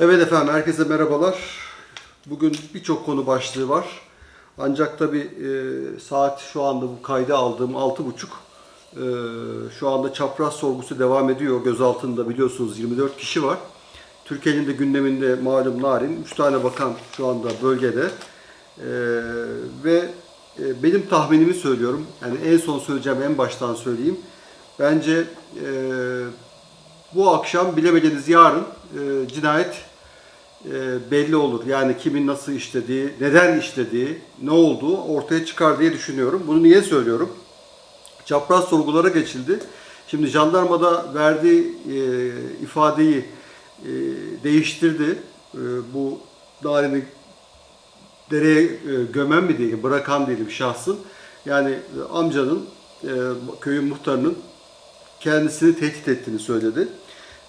Evet efendim, herkese merhabalar. Bugün birçok konu başlığı var. Ancak tabii e, saat şu anda bu kaydı aldığım 6.30. E, şu anda çapraz sorgusu devam ediyor. Gözaltında biliyorsunuz 24 kişi var. Türkiye'nin de gündeminde malum narin. 3 tane bakan şu anda bölgede. E, ve e, benim tahminimi söylüyorum. Yani en son söyleyeceğim, en baştan söyleyeyim. Bence e, bu akşam bilemediniz yarın e, cinayet e, belli olur. Yani kimin nasıl işlediği, neden işlediği, ne olduğu ortaya çıkar diye düşünüyorum. Bunu niye söylüyorum? Çapraz sorgulara geçildi. Şimdi jandarmada verdiği e, ifadeyi değiştirdi. Bu Narin'i dereye gömen mi diyelim, bırakan diyelim şahsın. Yani amcanın, köyün muhtarının kendisini tehdit ettiğini söyledi.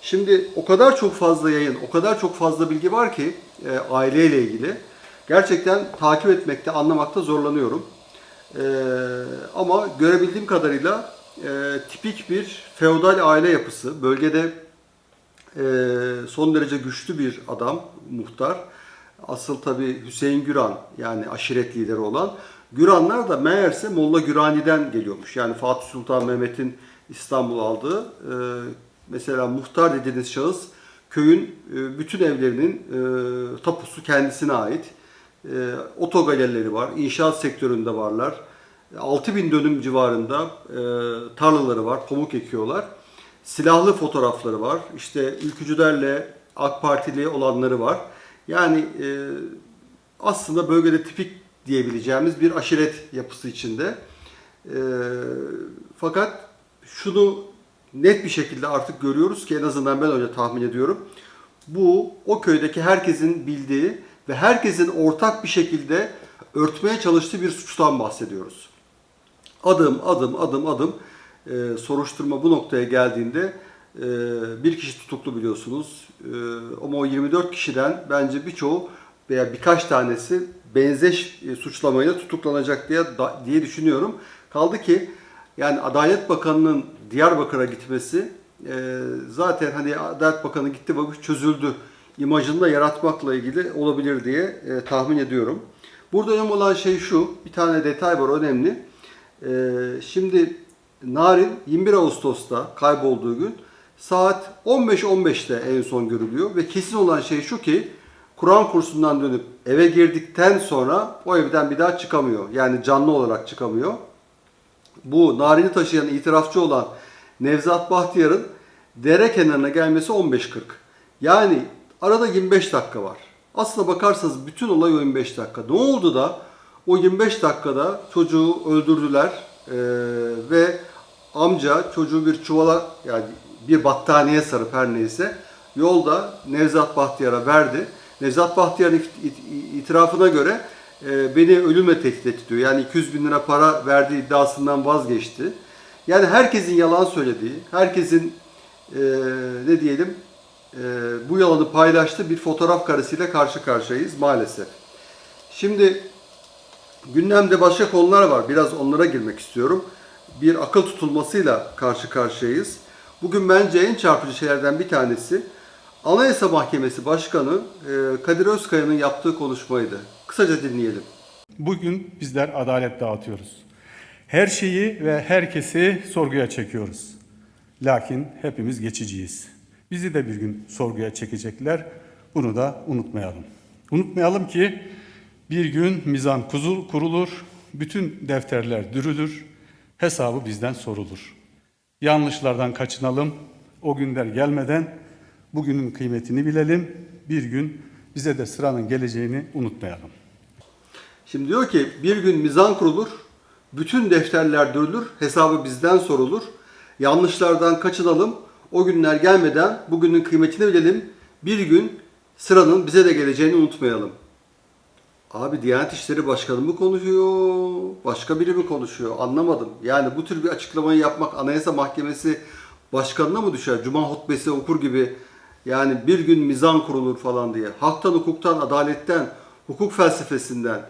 Şimdi o kadar çok fazla yayın, o kadar çok fazla bilgi var ki e, aileyle ilgili. Gerçekten takip etmekte, anlamakta zorlanıyorum. E, ama görebildiğim kadarıyla e, tipik bir feodal aile yapısı. Bölgede e, son derece güçlü bir adam, muhtar. Asıl tabi Hüseyin Güran yani aşiret lideri olan. Güranlar da meğerse Molla Gürani'den geliyormuş. Yani Fatih Sultan Mehmet'in İstanbul aldığı e, mesela muhtar dediğiniz şahıs köyün e, bütün evlerinin e, tapusu kendisine ait. E, otogalerileri var, inşaat sektöründe varlar. 6000 dönüm civarında tarlaları var, pamuk ekiyorlar. Silahlı fotoğrafları var. İşte ülkücülerle AK Partili olanları var. Yani aslında bölgede tipik diyebileceğimiz bir aşiret yapısı içinde. Fakat şunu net bir şekilde artık görüyoruz ki en azından ben öyle tahmin ediyorum. Bu o köydeki herkesin bildiği ve herkesin ortak bir şekilde örtmeye çalıştığı bir suçtan bahsediyoruz. Adım adım adım adım e, soruşturma bu noktaya geldiğinde e, bir kişi tutuklu biliyorsunuz. E, ama o 24 kişiden bence birçoğu veya birkaç tanesi benzeş e, suçlamayla tutuklanacak diye da- diye düşünüyorum. Kaldı ki yani Adalet Bakanı'nın Diyarbakır'a gitmesi e, zaten hani Adalet Bakanı gitti bakış çözüldü imajını da yaratmakla ilgili olabilir diye e, tahmin ediyorum. Burada önemli olan şey şu, bir tane detay var önemli. E, şimdi Narin 21 Ağustos'ta kaybolduğu gün saat 15.15'te en son görülüyor ve kesin olan şey şu ki Kur'an kursundan dönüp eve girdikten sonra o evden bir daha çıkamıyor. Yani canlı olarak çıkamıyor bu narini taşıyan itirafçı olan Nevzat Bahtiyar'ın dere kenarına gelmesi 15.40. Yani arada 25 dakika var. Aslına bakarsanız bütün olay o 25 dakika. Ne oldu da o 25 dakikada çocuğu öldürdüler eee, ve amca çocuğu bir çuvala yani bir battaniye sarıp her neyse yolda Nevzat Bahtiyar'a verdi. Nevzat Bahtiyar'ın it- it- itirafına göre beni ölümle tehdit etti diyor. Yani 200 bin lira para verdiği iddiasından vazgeçti. Yani herkesin yalan söylediği, herkesin e, ne diyelim e, bu yalanı paylaştığı bir fotoğraf karesiyle karşı karşıyayız maalesef. Şimdi gündemde başka konular var. Biraz onlara girmek istiyorum. Bir akıl tutulmasıyla karşı karşıyayız. Bugün bence en çarpıcı şeylerden bir tanesi Anayasa Mahkemesi Başkanı e, Kadir Özkaya'nın yaptığı konuşmaydı. Kısaca dinleyelim. Bugün bizler adalet dağıtıyoruz. Her şeyi ve herkesi sorguya çekiyoruz. Lakin hepimiz geçiciyiz. Bizi de bir gün sorguya çekecekler. Bunu da unutmayalım. Unutmayalım ki bir gün mizan kuzul- kurulur, bütün defterler dürülür, hesabı bizden sorulur. Yanlışlardan kaçınalım, o günler gelmeden bugünün kıymetini bilelim, bir gün bize de sıranın geleceğini unutmayalım. Şimdi diyor ki bir gün mizan kurulur, bütün defterler dürülür, hesabı bizden sorulur. Yanlışlardan kaçınalım, o günler gelmeden bugünün kıymetini bilelim. Bir gün sıranın bize de geleceğini unutmayalım. Abi Diyanet İşleri Başkanı mı konuşuyor, başka biri mi konuşuyor anlamadım. Yani bu tür bir açıklamayı yapmak Anayasa Mahkemesi Başkanı'na mı düşer? Cuma hutbesi okur gibi yani bir gün mizan kurulur falan diye. Haktan, hukuktan, adaletten, hukuk felsefesinden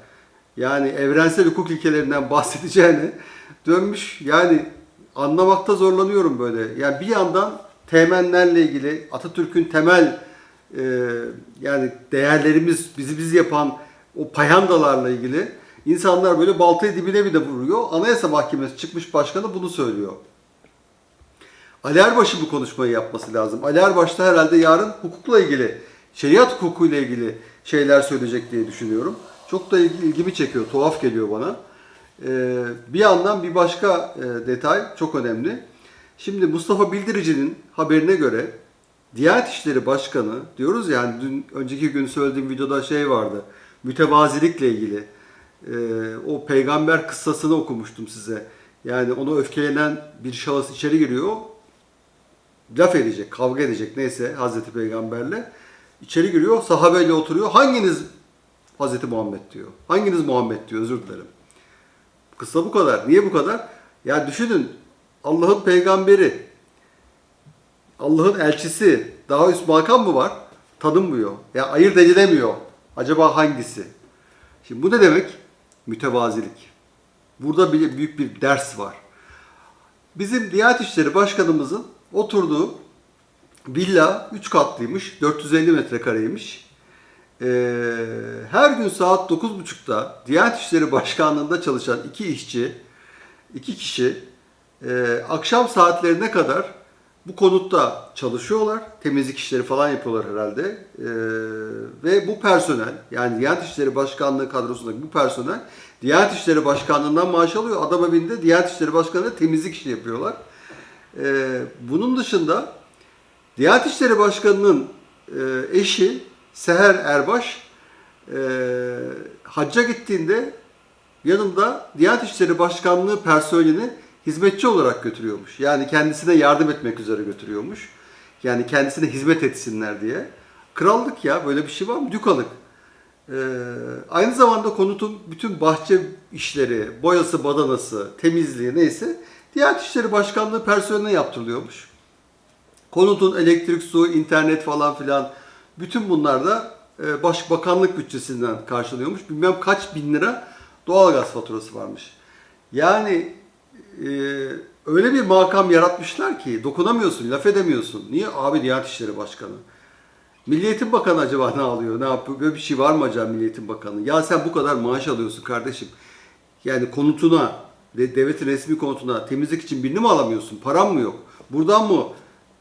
yani evrensel hukuk ilkelerinden bahsedeceğini dönmüş. Yani anlamakta zorlanıyorum böyle. Yani bir yandan temenlerle ilgili Atatürk'ün temel e, yani değerlerimiz bizi biz yapan o payandalarla ilgili insanlar böyle baltayı dibine bir de vuruyor. Anayasa Mahkemesi çıkmış başkanı bunu söylüyor. Ali Erbaş'ın bu konuşmayı yapması lazım. Ali Erbaş da herhalde yarın hukukla ilgili, şeriat hukukuyla ilgili şeyler söyleyecek diye düşünüyorum. Çok da ilgi- ilgimi çekiyor, tuhaf geliyor bana. Ee, bir yandan bir başka e, detay çok önemli. Şimdi Mustafa Bildirici'nin haberine göre Diyanet İşleri Başkanı diyoruz ya hani dün önceki gün söylediğim videoda şey vardı. Mütevazilikle ilgili. Ee, o peygamber kıssasını okumuştum size. Yani onu öfkelenen bir şahıs içeri giriyor laf edecek, kavga edecek neyse Hazreti Peygamberle. içeri giriyor, sahabeyle oturuyor. Hanginiz Hazreti Muhammed diyor. Hanginiz Muhammed diyor, özür dilerim. Kısa bu kadar. Niye bu kadar? Ya düşünün, Allah'ın peygamberi, Allah'ın elçisi, daha üst makam mı var? Tanınmıyor. Ya ayırt edilemiyor. Acaba hangisi? Şimdi bu ne demek? Mütevazilik. Burada bir, büyük bir ders var. Bizim Diyanet İşleri Başkanımızın oturduğu villa 3 katlıymış, 450 metrekareymiş. Ee, her gün saat 9.30'da Diyanet İşleri Başkanlığı'nda çalışan iki işçi, iki kişi e, akşam saatlerine kadar bu konutta çalışıyorlar. Temizlik işleri falan yapıyorlar herhalde. Ee, ve bu personel yani Diyanet İşleri Başkanlığı kadrosundaki bu personel Diyanet İşleri Başkanlığı'ndan maaş alıyor. Adam evinde Diyanet İşleri Başkanlığı temizlik işi yapıyorlar. Ee, bunun dışında Diyanet İşleri Başkanı'nın e, eşi Seher Erbaş e, hacca gittiğinde yanında Diyanet İşleri Başkanlığı personelini hizmetçi olarak götürüyormuş. Yani kendisine yardım etmek üzere götürüyormuş. Yani kendisine hizmet etsinler diye. Krallık ya böyle bir şey var mı? Dükalık. Ee, aynı zamanda konutun bütün bahçe işleri, boyası, badanası, temizliği neyse Diyanet İşleri Başkanlığı personeline yaptırılıyormuş. Konutun elektrik, su, internet falan filan bütün bunlar da e, Başbakanlık bütçesinden karşılıyormuş. Bilmem kaç bin lira doğalgaz faturası varmış. Yani e, öyle bir makam yaratmışlar ki dokunamıyorsun, laf edemiyorsun. Niye? Abi Diyanet İşleri Başkanı. Milli Eğitim Bakanı acaba ne alıyor, ne yapıyor? Böyle bir şey var mı acaba Milli Eğitim Bakanı? Ya sen bu kadar maaş alıyorsun kardeşim. Yani konutuna, de- devletin resmi konutuna temizlik için birini mi alamıyorsun? Paran mı yok? Buradan mı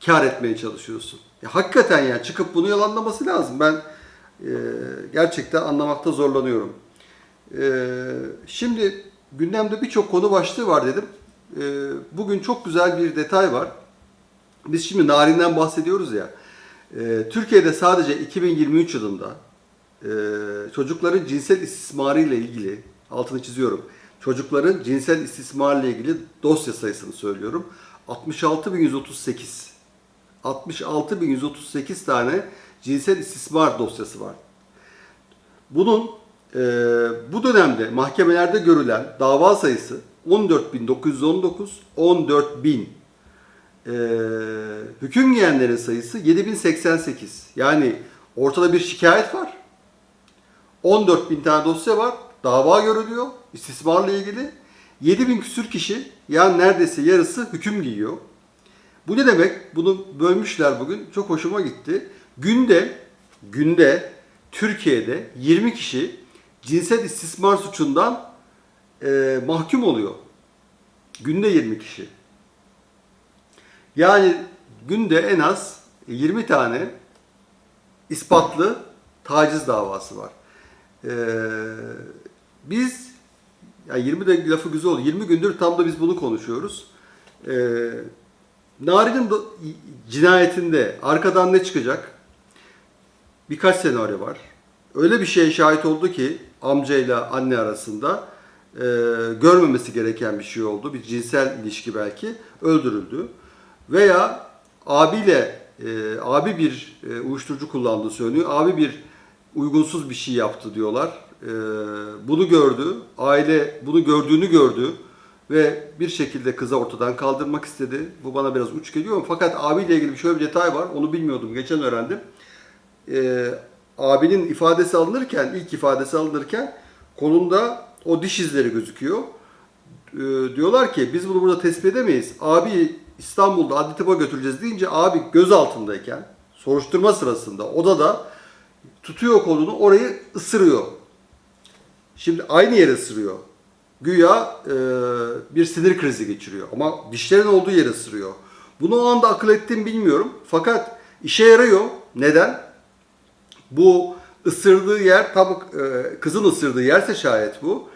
kar etmeye çalışıyorsun? Ya hakikaten ya çıkıp bunu yalanlaması lazım. Ben e, gerçekten anlamakta zorlanıyorum. E, şimdi gündemde birçok konu başlığı var dedim. E, bugün çok güzel bir detay var. Biz şimdi narinden bahsediyoruz ya. Ee, Türkiye'de sadece 2023 yılında e, çocukların cinsel istismarı ile ilgili altını çiziyorum. Çocukların cinsel istismarı ile ilgili dosya sayısını söylüyorum. 66.138. 66.138 tane cinsel istismar dosyası var. Bunun e, bu dönemde mahkemelerde görülen dava sayısı 14.919, 14.000 ee, hüküm giyenlerin sayısı 7088. Yani ortada bir şikayet var. 14 bin tane dosya var. Dava görülüyor istismarla ilgili. 7000 küsür kişi yani neredeyse yarısı hüküm giyiyor. Bu ne demek? Bunu bölmüşler bugün. Çok hoşuma gitti. Günde günde Türkiye'de 20 kişi cinsel istismar suçundan e, mahkum oluyor. Günde 20 kişi. Yani günde en az 20 tane ispatlı taciz davası var. Ee, biz ya 20 de lafı güzel oldu. 20 gündür tam da biz bunu konuşuyoruz. Ee, Nari'nin cinayetinde arkadan ne çıkacak? Birkaç senaryo var. Öyle bir şeye şahit oldu ki amcayla anne arasında e, görmemesi gereken bir şey oldu. Bir cinsel ilişki belki öldürüldü. Veya abiyle e, abi bir e, uyuşturucu kullandığı söyleniyor. Abi bir uygunsuz bir şey yaptı diyorlar. E, bunu gördü. Aile bunu gördüğünü gördü ve bir şekilde kıza ortadan kaldırmak istedi. Bu bana biraz uç geliyor ama fakat abiyle ilgili şöyle bir detay var. Onu bilmiyordum. Geçen öğrendim. E, abinin ifadesi alınırken, ilk ifadesi alınırken kolunda o diş izleri gözüküyor. E, diyorlar ki biz bunu burada tespit edemeyiz. Abi İstanbul'da adli tıpa götüreceğiz deyince abi göz altındayken soruşturma sırasında odada tutuyor kolunu orayı ısırıyor. Şimdi aynı yere ısırıyor. Güya e, bir sinir krizi geçiriyor ama dişlerin olduğu yere ısırıyor. Bunu o anda akıl ettim bilmiyorum. Fakat işe yarıyor. Neden? Bu ısırdığı yer tabi e, kızın ısırdığı yerse şayet bu.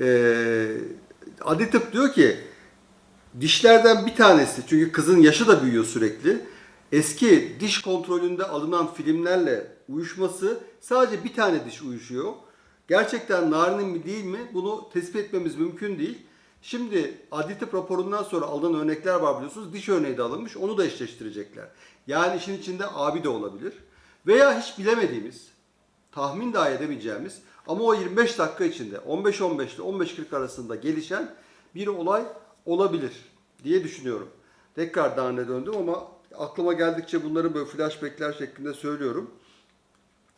E, Adi tıp diyor ki dişlerden bir tanesi çünkü kızın yaşı da büyüyor sürekli. Eski diş kontrolünde alınan filmlerle uyuşması sadece bir tane diş uyuşuyor. Gerçekten narinin mi değil mi bunu tespit etmemiz mümkün değil. Şimdi adli tıp raporundan sonra alınan örnekler var biliyorsunuz. Diş örneği de alınmış. Onu da eşleştirecekler. Yani işin içinde abi de olabilir. Veya hiç bilemediğimiz, tahmin dahi edemeyeceğimiz ama o 25 dakika içinde 15-15 ile 15-40 arasında gelişen bir olay olabilir diye düşünüyorum. Tekrar Darne döndüm ama aklıma geldikçe bunları böyle flashbackler şeklinde söylüyorum.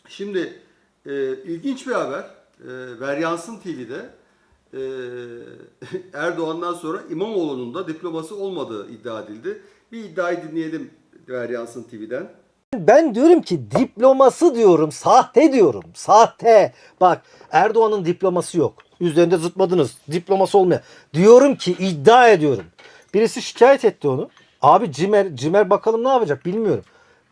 Şimdi e, ilginç bir haber. E, Veryansın TV'de e, Erdoğan'dan sonra İmamoğlu'nun da diploması olmadığı iddia edildi. Bir iddiayı dinleyelim Veryansın TV'den. Ben diyorum ki diploması diyorum, sahte diyorum. Sahte. Bak Erdoğan'ın diploması yok. Üzerinde zıtmadınız. Diploması olmayan. Diyorum ki iddia ediyorum. Birisi şikayet etti onu. Abi Cimer, Cimer bakalım ne yapacak bilmiyorum.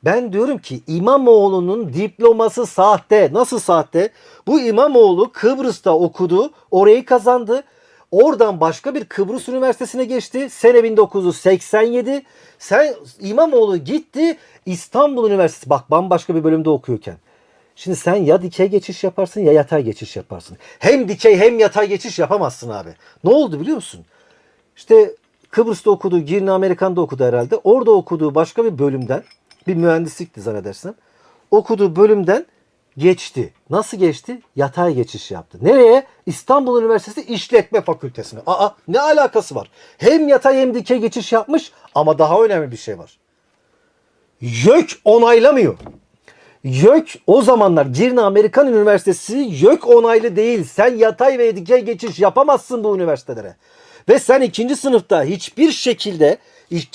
Ben diyorum ki İmamoğlu'nun diploması sahte. Nasıl sahte? Bu İmamoğlu Kıbrıs'ta okudu. Orayı kazandı. Oradan başka bir Kıbrıs Üniversitesi'ne geçti. Sene 1987. Sen İmamoğlu gitti İstanbul Üniversitesi. Bak bambaşka bir bölümde okuyorken. Şimdi sen ya dikey geçiş yaparsın ya yatay geçiş yaparsın. Hem dikey hem yatay geçiş yapamazsın abi. Ne oldu biliyor musun? İşte Kıbrıs'ta okuduğu, Girne Amerikan'da okudu herhalde. Orada okuduğu başka bir bölümden, bir mühendislikti zannedersem. Okuduğu bölümden geçti. Nasıl geçti? Yatay geçiş yaptı. Nereye? İstanbul Üniversitesi İşletme Fakültesine. Aa ne alakası var? Hem yatay hem dikey geçiş yapmış ama daha önemli bir şey var. YÖK onaylamıyor. YÖK o zamanlar Girne Amerikan Üniversitesi YÖK onaylı değil. Sen yatay ve dikey geçiş yapamazsın bu üniversitelere. Ve sen ikinci sınıfta hiçbir şekilde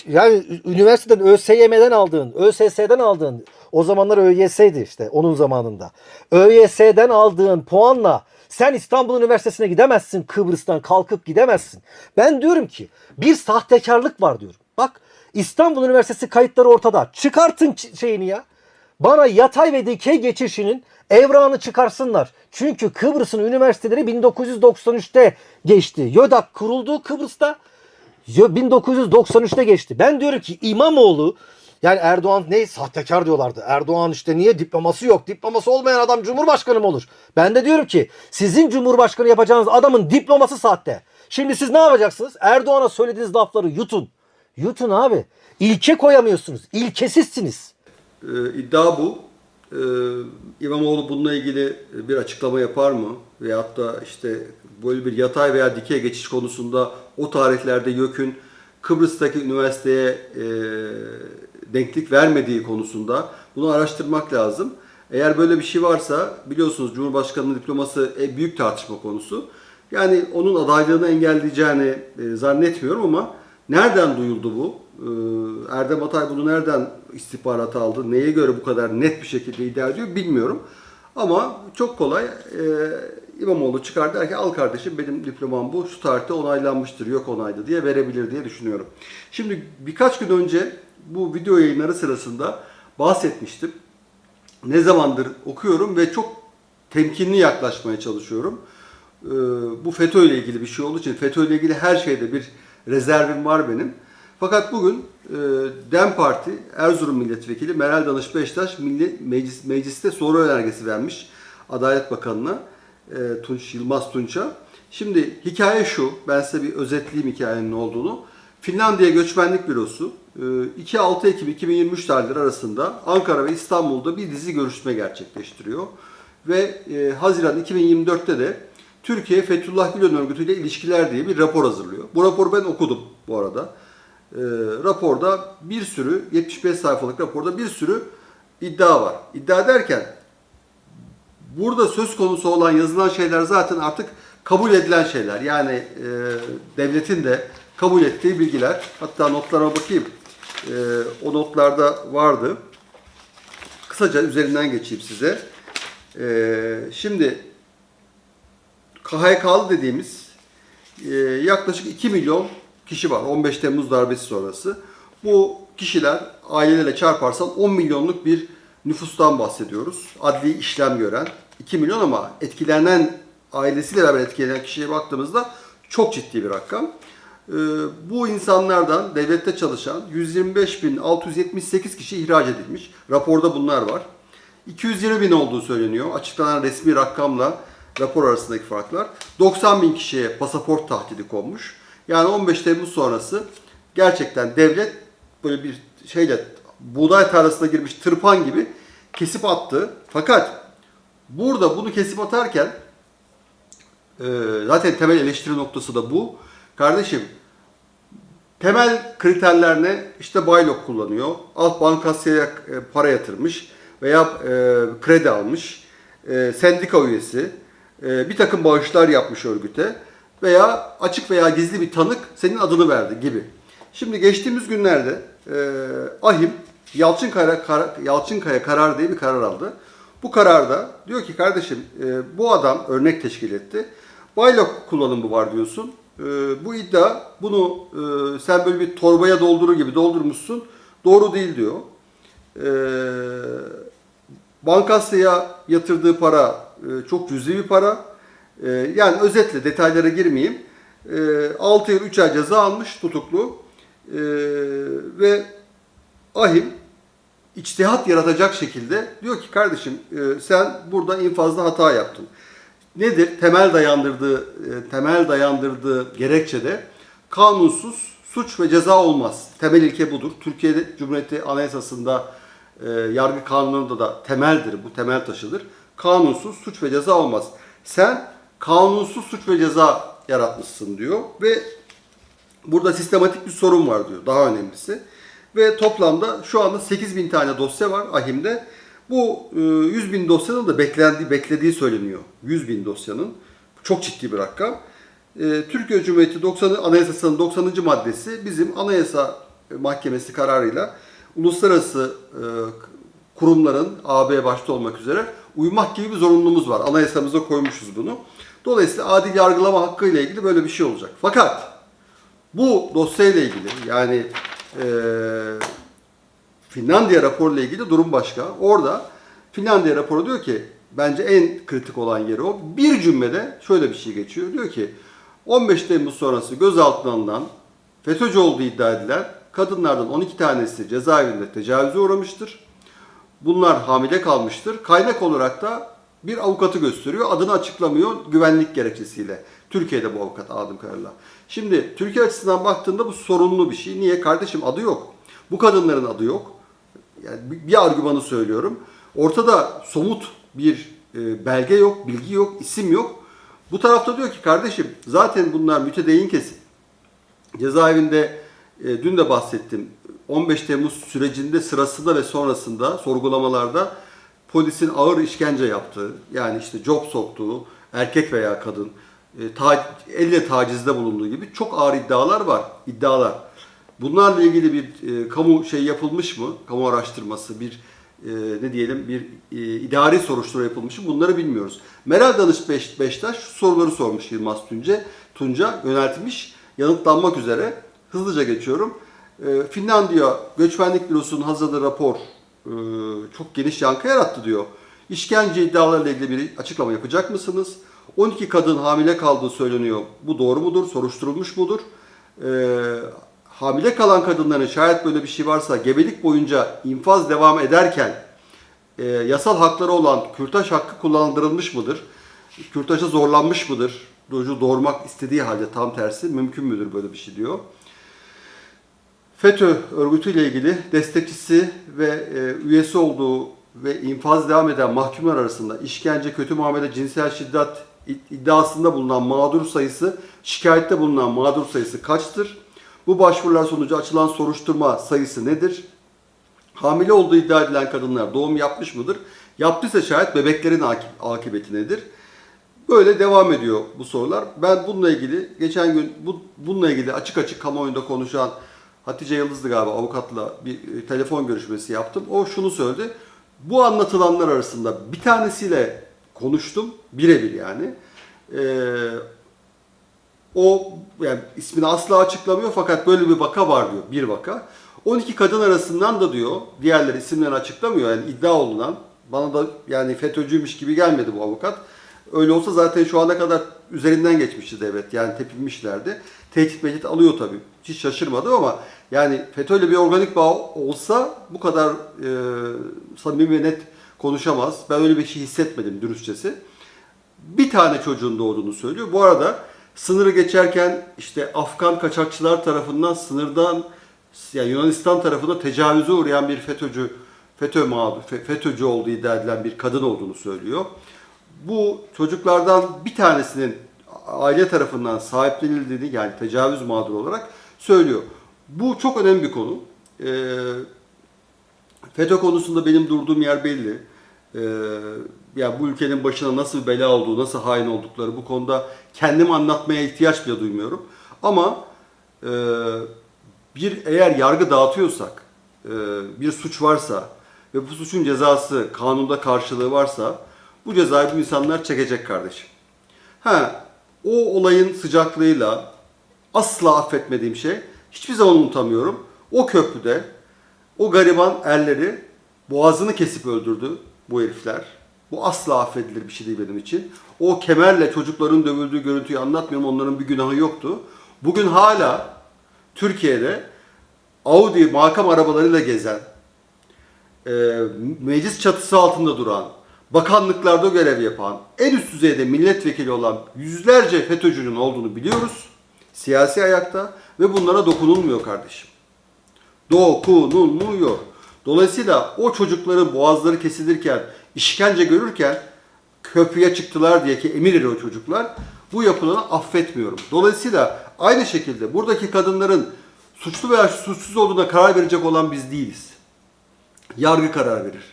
yani üniversiteden ÖSYM'den aldığın, ÖSS'den aldığın o zamanlar ÖYS'ydi işte onun zamanında. ÖYS'den aldığın puanla sen İstanbul Üniversitesi'ne gidemezsin Kıbrıs'tan kalkıp gidemezsin. Ben diyorum ki bir sahtekarlık var diyorum. Bak İstanbul Üniversitesi kayıtları ortada. Çıkartın şeyini ya. Bana yatay ve dikey geçişinin evrağını çıkarsınlar. Çünkü Kıbrıs'ın üniversiteleri 1993'te geçti. YÖDAK kuruldu Kıbrıs'ta. Yo- 1993'te geçti. Ben diyorum ki İmamoğlu yani Erdoğan ne sahtekar diyorlardı. Erdoğan işte niye diploması yok? Diploması olmayan adam cumhurbaşkanı mı olur? Ben de diyorum ki sizin cumhurbaşkanı yapacağınız adamın diploması sahte. Şimdi siz ne yapacaksınız? Erdoğan'a söylediğiniz lafları yutun. Yutun abi. İlke koyamıyorsunuz. İlkesizsiniz. Ee, iddia bu. Ee, İmamoğlu bununla ilgili bir açıklama yapar mı? Veyahut da işte böyle bir yatay veya dikey geçiş konusunda o tarihlerde YÖK'ün Kıbrıs'taki üniversiteye e, denklik vermediği konusunda bunu araştırmak lazım. Eğer böyle bir şey varsa biliyorsunuz Cumhurbaşkanı'nın diploması e, büyük tartışma konusu. Yani onun adaylığını engelleyeceğini e, zannetmiyorum ama nereden duyuldu bu? Ee, Erdem Atay bunu nereden istihbarat aldı? Neye göre bu kadar net bir şekilde iddia ediyor bilmiyorum. Ama çok kolay. Ee, İmamoğlu çıkar der ki al kardeşim benim diplomam bu. Şu tarihte onaylanmıştır, yok onaylı diye verebilir diye düşünüyorum. Şimdi birkaç gün önce bu video yayınları sırasında bahsetmiştim. Ne zamandır okuyorum ve çok temkinli yaklaşmaya çalışıyorum. Ee, bu FETÖ ile ilgili bir şey olduğu için FETÖ ile ilgili her şeyde bir rezervim var benim. Fakat bugün e, DEM Parti Erzurum Milletvekili Meral Danış Beştaş Milli Meclis, Mecliste soru önergesi vermiş Adalet Bakanı'na e, Tunç Yılmaz Tunç'a. Şimdi hikaye şu, ben size bir özetleyeyim hikayenin olduğunu. Finlandiya Göçmenlik Bürosu e, 2-6 Ekim 2023 tarihleri arasında Ankara ve İstanbul'da bir dizi görüşme gerçekleştiriyor. Ve e, Haziran 2024'te de Türkiye Fethullah Gülen Örgütü ile ilişkiler diye bir rapor hazırlıyor. Bu raporu ben okudum bu arada. E, raporda bir sürü 75 sayfalık raporda bir sürü iddia var. İddia derken burada söz konusu olan yazılan şeyler zaten artık kabul edilen şeyler. Yani e, devletin de kabul ettiği bilgiler. Hatta notlara bakayım. E, o notlarda vardı. kısaca üzerinden geçeyim size. Ee, şimdi KHK'lı dediğimiz e, yaklaşık 2 milyon kişi var 15 Temmuz darbesi sonrası. Bu kişiler ailelerle çarparsan 10 milyonluk bir nüfustan bahsediyoruz. Adli işlem gören 2 milyon ama etkilenen ailesiyle beraber etkilenen kişiye baktığımızda çok ciddi bir rakam. Ee, bu insanlardan devlette çalışan 125.678 kişi ihraç edilmiş. Raporda bunlar var. 220 bin olduğu söyleniyor. Açıklanan resmi rakamla rapor arasındaki farklar. 90 bin kişiye pasaport tahdidi konmuş. Yani 15 Temmuz sonrası gerçekten devlet böyle bir şeyle buğday tarlasına girmiş tırpan gibi kesip attı. Fakat burada bunu kesip atarken e, zaten temel eleştiri noktası da bu. Kardeşim Temel kriterler ne? İşte baylok kullanıyor. Alt bankasya e, para yatırmış veya e, kredi almış. Sendika üyesi. bir takım bağışlar yapmış örgüte. Veya açık veya gizli bir tanık senin adını verdi gibi. Şimdi geçtiğimiz günlerde e, Ahim Yalçınkaya, Kar- Yalçınkaya karar diye bir karar aldı. Bu kararda diyor ki kardeşim e, bu adam örnek teşkil etti. Baylok kullanımı var diyorsun. E, bu iddia bunu e, sen böyle bir torbaya doldurur gibi doldurmuşsun. Doğru değil diyor. E, Bankasya'ya yatırdığı para e, çok cüzi bir para. E, yani özetle detaylara girmeyeyim. E, 6 yıl 3 ay ceza almış tutuklu. E, ve Ahim içtihat yaratacak şekilde diyor ki kardeşim e, sen burada infazda hata yaptın. Nedir? Temel dayandırdığı e, temel dayandırdığı gerekçede kanunsuz suç ve ceza olmaz. Temel ilke budur. Türkiye Cumhuriyeti Anayasası'nda e, yargı kanununda da temeldir. Bu temel taşıdır. Kanunsuz suç ve ceza olmaz. Sen kanunsuz suç ve ceza yaratmışsın diyor ve Burada sistematik bir sorun var diyor. Daha önemlisi. Ve toplamda şu anda 8 bin tane dosya var AHİM'de. Bu e, 100 bin dosyanın da beklendiği, beklediği söyleniyor. 100 bin dosyanın. Çok ciddi bir rakam. E, Türkiye Cumhuriyeti 90, Anayasası'nın 90. maddesi bizim Anayasa Mahkemesi kararıyla uluslararası e, kurumların AB başta olmak üzere uymak gibi bir zorunluluğumuz var. Anayasamıza koymuşuz bunu. Dolayısıyla adil yargılama hakkı ile ilgili böyle bir şey olacak. Fakat bu dosyayla ilgili yani e, Finlandiya raporuyla ilgili durum başka. Orada Finlandiya raporu diyor ki bence en kritik olan yeri o. Bir cümlede şöyle bir şey geçiyor. Diyor ki 15 Temmuz sonrası gözaltına alınan FETÖ'cü olduğu iddia edilen kadınlardan 12 tanesi cezaevinde tecavüze uğramıştır. Bunlar hamile kalmıştır. Kaynak olarak da bir avukatı gösteriyor. Adını açıklamıyor güvenlik gerekçesiyle. Türkiye'de bu avukat anladığım kadarıyla. Şimdi Türkiye açısından baktığında bu sorunlu bir şey. Niye? Kardeşim adı yok. Bu kadınların adı yok. Yani bir- argümanı söylüyorum. Ortada somut bir e, belge yok, bilgi yok, isim yok. Bu tarafta diyor ki kardeşim zaten bunlar mütedeyyin kesim. Cezaevinde e, dün de bahsettim. 15 Temmuz sürecinde sırasında ve sonrasında sorgulamalarda polisin ağır işkence yaptığı, yani işte job soktuğu, erkek veya kadın, e, ta, elle tacizde bulunduğu gibi çok ağır iddialar var. iddialar. Bunlarla ilgili bir e, kamu şey yapılmış mı? Kamu araştırması, bir e, ne diyelim bir e, idari soruşturma yapılmış mı? Bunları bilmiyoruz. Meral Danış Beş, Beştaş şu soruları sormuş Yılmaz Tunca. Tunca yöneltmiş. Yanıtlanmak üzere. Hızlıca geçiyorum. E, Finlandiya Göçmenlik Bürosu'nun hazırladığı rapor çok geniş yankı yarattı diyor. İşkence iddialarıyla ilgili bir açıklama yapacak mısınız? 12 kadın hamile kaldığı söyleniyor. Bu doğru mudur? Soruşturulmuş mudur? Ee, hamile kalan kadınların şayet böyle bir şey varsa gebelik boyunca infaz devam ederken e, yasal hakları olan kürtaj hakkı kullandırılmış mıdır? Kürtaja zorlanmış mıdır? Çocuğu doğurmak istediği halde tam tersi mümkün müdür böyle bir şey diyor. FETÖ örgütüyle ilgili destekçisi ve e, üyesi olduğu ve infaz devam eden mahkumlar arasında işkence, kötü muamele, cinsel şiddet iddiasında bulunan mağdur sayısı, şikayette bulunan mağdur sayısı kaçtır? Bu başvurular sonucu açılan soruşturma sayısı nedir? Hamile olduğu iddia edilen kadınlar doğum yapmış mıdır? Yaptıysa şayet bebeklerin akı- akıbeti nedir? Böyle devam ediyor bu sorular. Ben bununla ilgili geçen gün bu, bununla ilgili açık açık kamuoyunda konuşan Hatice Yıldızlı galiba avukatla bir e, telefon görüşmesi yaptım. O şunu söyledi. bu anlatılanlar arasında bir tanesiyle konuştum. Birebir yani. Ee, o yani ismini asla açıklamıyor fakat böyle bir vaka var diyor. Bir vaka. 12 kadın arasından da diyor, diğerleri isimlerini açıklamıyor. Yani iddia olunan, bana da yani FETÖ'cüymüş gibi gelmedi bu avukat. Öyle olsa zaten şu ana kadar üzerinden geçmişti devlet. Yani tepinmişlerdi. Tehdit mehdit alıyor tabii. Hiç şaşırmadım ama yani FETÖ'yle bir organik bağ olsa bu kadar e, samimi ve net konuşamaz. Ben öyle bir şey hissetmedim dürüstçesi bir tane çocuğun doğduğunu söylüyor. Bu arada sınırı geçerken işte Afgan kaçakçılar tarafından sınırdan yani Yunanistan tarafında tecavüze uğrayan bir FETÖ'cü FETÖ mağdur, Fe- FETÖ'cü olduğu iddia edilen bir kadın olduğunu söylüyor. Bu çocuklardan bir tanesinin aile tarafından sahiplenildiğini yani tecavüz mağduru olarak söylüyor. Bu çok önemli bir konu. Ee, FETÖ konusunda benim durduğum yer belli. Ee, ya bu ülkenin başına nasıl bela olduğu, nasıl hain oldukları bu konuda kendim anlatmaya ihtiyaç bile duymuyorum. Ama e, bir eğer yargı dağıtıyorsak, e, bir suç varsa ve bu suçun cezası kanunda karşılığı varsa bu cezayı bu insanlar çekecek kardeşim. Ha, o olayın sıcaklığıyla asla affetmediğim şey, hiçbir zaman unutamıyorum. O köprüde o gariban erleri boğazını kesip öldürdü bu herifler. Bu asla affedilir bir şey değil benim için. O kemerle çocukların dövüldüğü görüntüyü anlatmıyorum. Onların bir günahı yoktu. Bugün hala Türkiye'de Audi makam arabalarıyla gezen, meclis çatısı altında duran, bakanlıklarda görev yapan, en üst düzeyde milletvekili olan yüzlerce FETÖ'cünün olduğunu biliyoruz. Siyasi ayakta ve bunlara dokunulmuyor kardeşim. Dokunulmuyor. Dolayısıyla o çocukların boğazları kesilirken, işkence görürken köprüye çıktılar diye ki emir o çocuklar. Bu yapılanı affetmiyorum. Dolayısıyla aynı şekilde buradaki kadınların suçlu veya suçsuz olduğuna karar verecek olan biz değiliz. Yargı karar verir.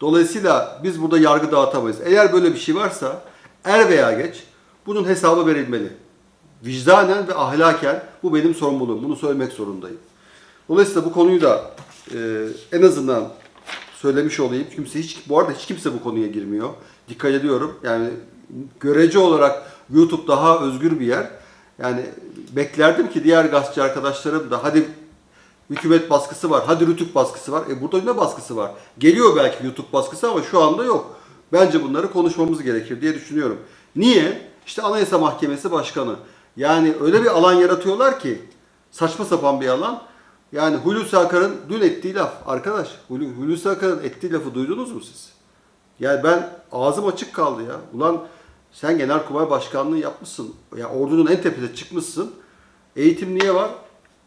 Dolayısıyla biz burada yargı dağıtamayız. Eğer böyle bir şey varsa er veya geç bunun hesabı verilmeli. Vicdanen ve ahlaken bu benim sorumluluğum. Bunu söylemek zorundayım. Dolayısıyla bu konuyu da e, en azından söylemiş olayım. Kimse hiç bu arada hiç kimse bu konuya girmiyor. Dikkat ediyorum. Yani görece olarak YouTube daha özgür bir yer. Yani beklerdim ki diğer gazeteci arkadaşlarım da hadi hükümet baskısı var, hadi Rütük baskısı var. E burada ne baskısı var? Geliyor belki YouTube baskısı ama şu anda yok. Bence bunları konuşmamız gerekir diye düşünüyorum. Niye? İşte Anayasa Mahkemesi Başkanı. Yani öyle bir alan yaratıyorlar ki saçma sapan bir alan. Yani Hulusi Akar'ın dün ettiği laf. Arkadaş Hulu- Hulusi Akar'ın ettiği lafı duydunuz mu siz? Yani ben ağzım açık kaldı ya. Ulan sen Genelkurmay Başkanlığı yapmışsın. Ya ordunun en tepede çıkmışsın. Eğitim niye var?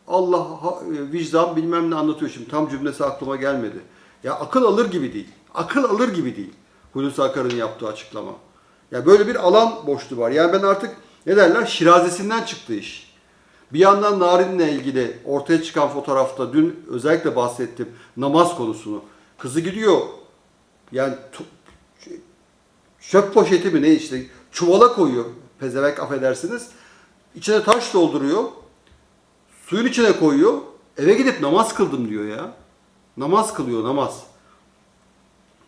Allah e, vicdan bilmem ne anlatıyor şimdi. Tam cümlesi aklıma gelmedi. Ya akıl alır gibi değil. Akıl alır gibi değil. Hulusi Akar'ın yaptığı açıklama. Ya böyle bir alan boşluğu var. Yani ben artık ne derler şirazesinden çıktı iş. Bir yandan Narin'le ilgili ortaya çıkan fotoğrafta dün özellikle bahsettim namaz konusunu. Kızı gidiyor yani çöp poşeti mi ne işte çuvala koyuyor pezevenk affedersiniz. İçine taş dolduruyor. Suyun içine koyuyor. Eve gidip namaz kıldım diyor ya. Namaz kılıyor namaz.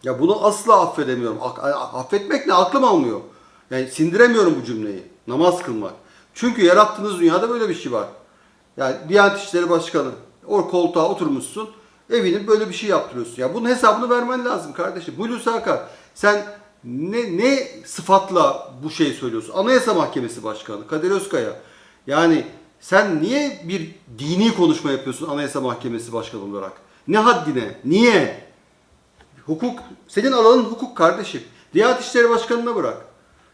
Ya bunu asla affedemiyorum. Affetmek ne aklım almıyor. Yani sindiremiyorum bu cümleyi. Namaz kılmak. Çünkü yarattığınız dünyada böyle bir şey var. Yani Diyanet İşleri Başkanı o koltuğa oturmuşsun. Evinin böyle bir şey yaptırıyorsun. Ya bunun hesabını vermen lazım kardeşim. Hulusi Akar sen ne, ne sıfatla bu şeyi söylüyorsun? Anayasa Mahkemesi Başkanı Kadir Özkaya. Yani sen niye bir dini konuşma yapıyorsun Anayasa Mahkemesi Başkanı olarak? Ne haddine? Niye? Hukuk, senin alanın hukuk kardeşim. Diyanet İşleri Başkanı'na bırak.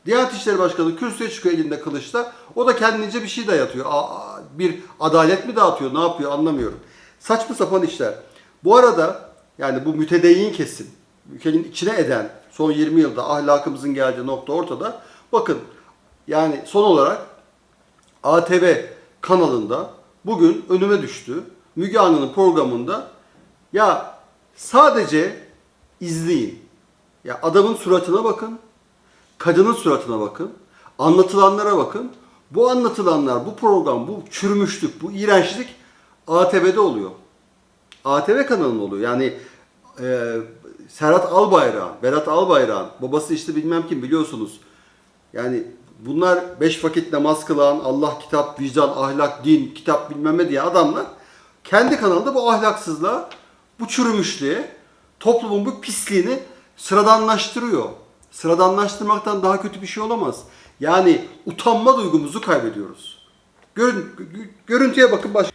Diyanet İşleri Başkanı kürsüye çıkıyor elinde kılıçla. O da kendince bir şey dayatıyor. Aa, bir adalet mi dağıtıyor, ne yapıyor anlamıyorum. Saçma sapan işler. Bu arada yani bu mütedeyyin kesim, ülkenin içine eden son 20 yılda ahlakımızın geldiği nokta ortada. Bakın yani son olarak ATV kanalında bugün önüme düştü. Müge Anlı'nın programında ya sadece izleyin. Ya adamın suratına bakın. Kadının suratına bakın. Anlatılanlara bakın. Bu anlatılanlar, bu program, bu çürümüşlük, bu iğrençlik ATV'de oluyor. ATV kanalında oluyor. Yani e, Serhat Albayrak'ın, Berat Albayrak'ın babası işte bilmem kim biliyorsunuz. Yani bunlar beş vakit namaz kılan, Allah kitap, vicdan, ahlak, din, kitap bilmem ne diye adamlar kendi kanalında bu ahlaksızlığa, bu çürümüşlüğe, toplumun bu pisliğini sıradanlaştırıyor. Sıradanlaştırmaktan daha kötü bir şey olamaz. Yani utanma duygumuzu kaybediyoruz. Görün, gö- görüntüye bakın baş.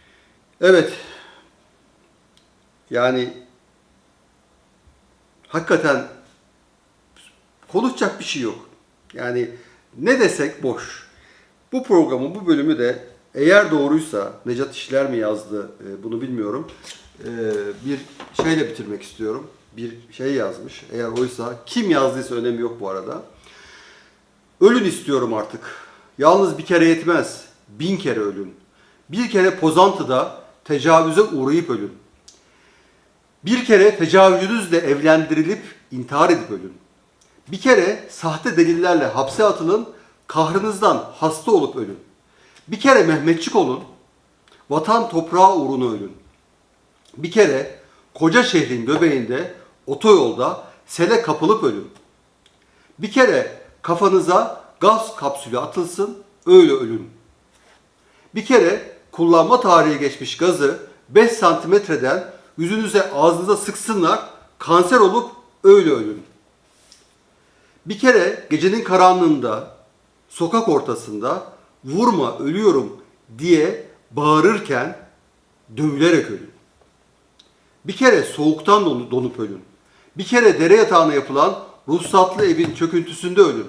Evet. Yani hakikaten konuşacak bir şey yok. Yani ne desek boş. Bu programın bu bölümü de eğer doğruysa Necat İşler mi yazdı e, bunu bilmiyorum. E, bir şeyle bitirmek istiyorum. Bir şey yazmış. Eğer oysa kim yazdıysa önemi yok bu arada. Ölün istiyorum artık. Yalnız bir kere yetmez. Bin kere ölün. Bir kere pozantıda tecavüze uğrayıp ölün. Bir kere tecavüzünüzle evlendirilip intihar edip ölün. Bir kere sahte delillerle hapse atılın, kahrınızdan hasta olup ölün. Bir kere Mehmetçik olun, vatan toprağı uğruna ölün. Bir kere koca şehrin göbeğinde, otoyolda sele kapılıp ölün. Bir kere kafanıza gaz kapsülü atılsın, öyle ölün. Bir kere kullanma tarihi geçmiş gazı 5 santimetreden yüzünüze ağzınıza sıksınlar, kanser olup öyle ölün. Bir kere gecenin karanlığında, sokak ortasında vurma ölüyorum diye bağırırken dövülerek ölün. Bir kere soğuktan donu- donup ölün. Bir kere dere yatağına yapılan ruhsatlı evin çöküntüsünde ölün.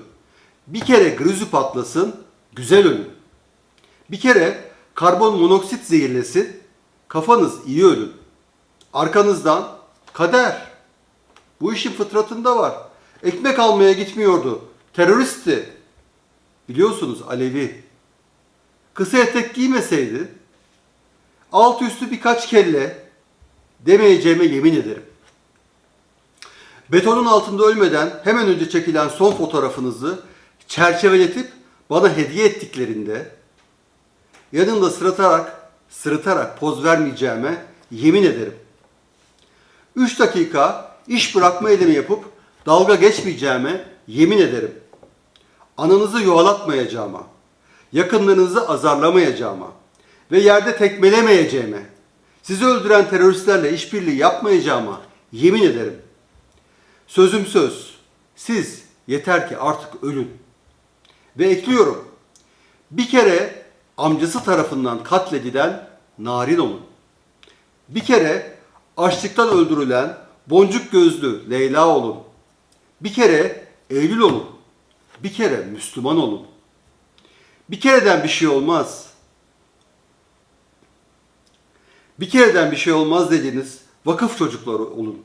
Bir kere grizi patlasın, güzel ölün. Bir kere karbon monoksit zehirlesin, kafanız iyi ölün. Arkanızdan kader. Bu işin fıtratında var. Ekmek almaya gitmiyordu. Teröristti. Biliyorsunuz Alevi. Kısa etek giymeseydi alt üstü birkaç kelle demeyeceğime yemin ederim. Betonun altında ölmeden hemen önce çekilen son fotoğrafınızı çerçeveletip bana hediye ettiklerinde yanında sırıtarak sırıtarak poz vermeyeceğime yemin ederim. 3 dakika iş bırakma eylemi yapıp dalga geçmeyeceğime yemin ederim. Ananızı yuvalatmayacağıma, yakınlarınızı azarlamayacağıma ve yerde tekmelemeyeceğime, sizi öldüren teröristlerle işbirliği yapmayacağıma yemin ederim. Sözüm söz. Siz yeter ki artık ölün. Ve ekliyorum. Bir kere amcası tarafından katledilen narin olun. Bir kere açlıktan öldürülen boncuk gözlü Leyla olun. Bir kere Eylül olun. Bir kere Müslüman olun. Bir kereden bir şey olmaz. Bir kereden bir şey olmaz dediğiniz vakıf çocukları olun.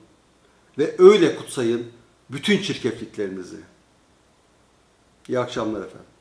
Ve öyle kutsayın bütün çirkefliklerinizi. İyi akşamlar efendim.